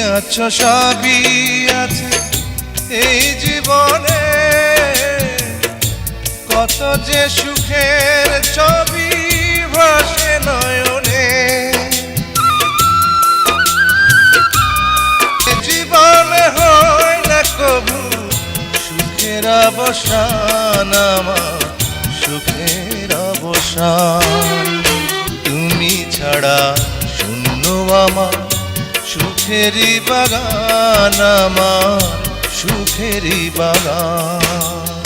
আছো, সবই আছে। এই জীবনে কত যে সুখের ছবি ভাসে নয়নে। জীবনে হয় না কবু, সুখের অবসান আমার, সুখের অবসান। তুমি ছাড়া শূন্য আমার। সুখেরই বাগান আমার সুখেরই বাগান।